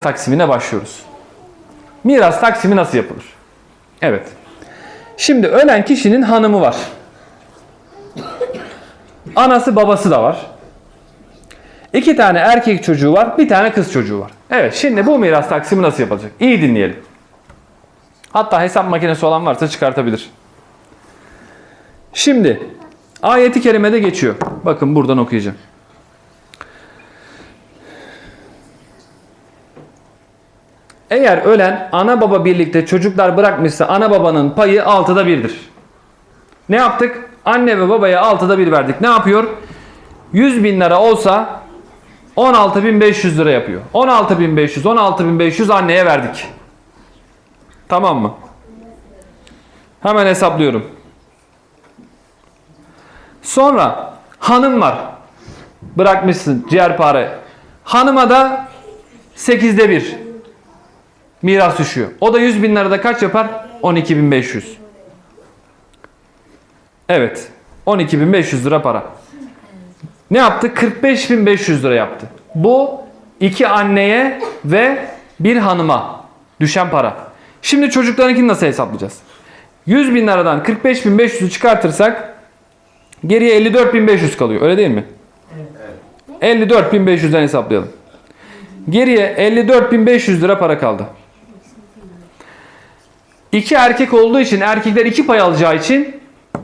taksimine başlıyoruz. Miras taksimi nasıl yapılır? Evet. Şimdi ölen kişinin hanımı var. Anası babası da var. İki tane erkek çocuğu var, bir tane kız çocuğu var. Evet, şimdi bu miras taksimi nasıl yapılacak? İyi dinleyelim. Hatta hesap makinesi olan varsa çıkartabilir. Şimdi ayeti kerimede geçiyor. Bakın buradan okuyacağım. Eğer ölen ana baba birlikte çocuklar bırakmışsa ana babanın payı altıda birdir. Ne yaptık? Anne ve babaya altıda bir verdik. Ne yapıyor? 100 bin lira olsa 16.500 lira yapıyor. 16.500, 16.500 anneye verdik. Tamam mı? Hemen hesaplıyorum. Sonra hanım var. Bırakmışsın ciğerpare. Hanıma da 8'de 1 miras düşüyor. O da 100 bin lirada kaç yapar? 12.500. Evet. 12.500 lira para. Ne yaptı? 45.500 lira yaptı. Bu iki anneye ve bir hanıma düşen para. Şimdi çocuklarınkini nasıl hesaplayacağız? 100 bin liradan 45.500'ü çıkartırsak geriye 54.500 kalıyor. Öyle değil mi? 54.500'den hesaplayalım. Geriye 54.500 lira para kaldı. İki erkek olduğu için erkekler iki pay alacağı için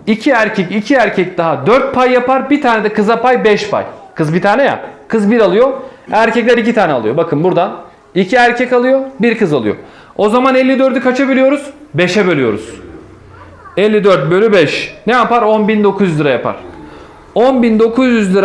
iki erkek iki erkek daha dört pay yapar. Bir tane de kıza pay beş pay. Kız bir tane ya. Kız bir alıyor. Erkekler iki tane alıyor. Bakın buradan iki erkek alıyor. Bir kız alıyor. O zaman 54'ü kaça bölüyoruz? 5'e bölüyoruz. 54 bölü 5. Ne yapar? 10.900 lira yapar. 10.900 lira